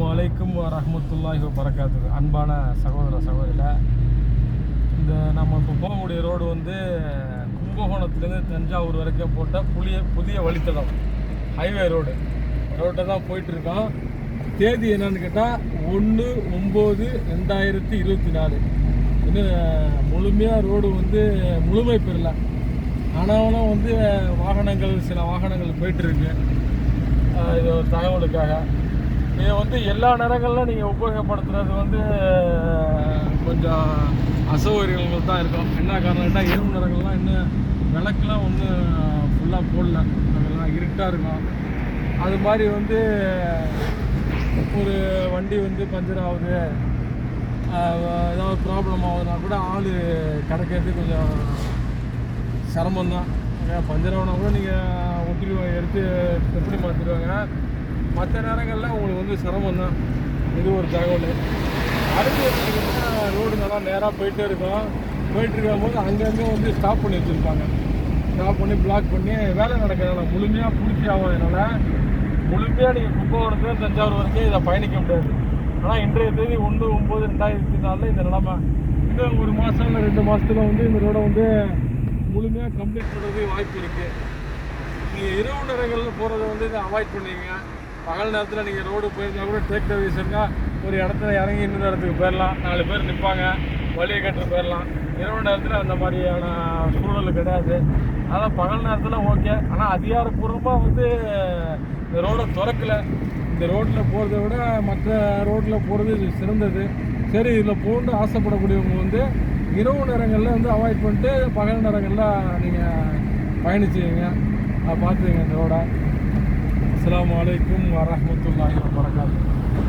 அஸ்லாம் வலைக்கும் ரஹமத்துல்லாஹி வரகாத்து அன்பான சகோதர சகோதரில் இந்த நம்ம இப்போ போகக்கூடிய ரோடு வந்து கும்பகோணத்துலேருந்து தஞ்சாவூர் வரைக்கும் போட்ட புதிய புதிய வழித்தடம் ஹைவே ரோடு ரோட்டை தான் போயிட்டுருக்கோம். தேதி என்னன்னு கேட்டால் ஒன்று ஒம்பது ரெண்டாயிரத்தி இருபத்தி நாலு. இன்னும் முழுமையாக ரோடு வந்து முழுமை பெறல. ஆனாலும் வந்து வாகனங்கள் சில வாகனங்கள் போயிட்டுருக்கு. இது ஒரு தகவலுக்காக. இதை வந்து எல்லா நேரங்களிலும் நீங்கள் உபயோகப்படுத்துறது வந்து கொஞ்சம் அசௌகரியங்கள் தான் இருக்கும். என்ன காரணம்னா இரவு நேரங்கள்லாம் இன்னும் விளக்குலாம் ஒன்றும் ஃபுல்லாக போடல. அதெல்லாம் இருட்டாக இருக்கும். அது மாதிரி வந்து ஒரு வண்டி வந்து பஞ்சர் ஆகுது. ஏதாவது ப்ராப்ளம் ஆகுதுன்னா கூட ஆள் கிடைக்கிறது கொஞ்சம் சிரமம்தான். பஞ்சர் ஆகுனா கூட நீங்கள் ஒட்டி எடுத்து எப்படி மாற்றிடுவாங்க மற்ற நேரங்களில் உங்களுக்கு வந்து சிரமம் தான் இது ஒரு தகவல். அடுத்து பார்த்தீங்கன்னா ரோடு நல்லா நேராக போயிட்டே இருக்கும். போயிட்டு இருக்கும்போது அங்கங்கே வந்து ஸ்டாப் பண்ணி வச்சுருப்பாங்க. ஸ்டாப் பண்ணி பிளாக் பண்ணி வேலை நடக்கிறதுனால முழுமையாக பூர்த்தி ஆகும் அதனால் முழுமையாக நீங்கள் கும்பகோணத்துல தஞ்சாவூர் வரைக்கும் இதை பயணிக்க முடியாது. ஆனால் இன்றைய தேதி ஒன்று ஒம்பது ரெண்டாயிரத்தி நாலில் இந்த நிலமை. இன்னும் ஒரு மாதம் இல்லை ரெண்டு மாதத்துல வந்து இந்த ரோடை வந்து முழுமையாக கம்ப்ளீட் பண்ணுறது வாய்ப்பு இருக்குது நீங்கள் இரவு நேரங்களில் போகிறத வந்து இதை அவாய்ட் பண்ணுவீங்க பகல் நேரத்தில் நீங்கள் ரோடு போயிருந்தா கூட டேக் டர்வீஸுங்க ஒரு இடத்துல இறங்கி இன்னொரு இடத்துக்கு போயிடலாம் நாலு பேர் நிற்பாங்க வழியை கட்டு போயிடலாம் இரவு நேரத்தில் அந்த மாதிரியான சூழல் கிடையாது. அதான் பகல் நேரத்தில் ஓகே ஆனால் அதிகாரப்பூர்வமாக வந்து இந்த ரோடை திறக்கல. இந்த ரோட்டில் போகிறத விட மற்ற ரோட்டில் போகிறது இது சிறந்தது. சரி இதில் போகணுன்னு ஆசைப்படக்கூடியவங்க வந்து இரவு நேரங்களில் வந்து அவாய்ட் பண்ணிட்டு பகல் நேரங்களில் நீங்கள் பயணிச்சுங்க பார்த்துங்க இந்த ரோட அஸ்லாம் வலைக்கும் வரமத்துல்லாஹி வரகாத்து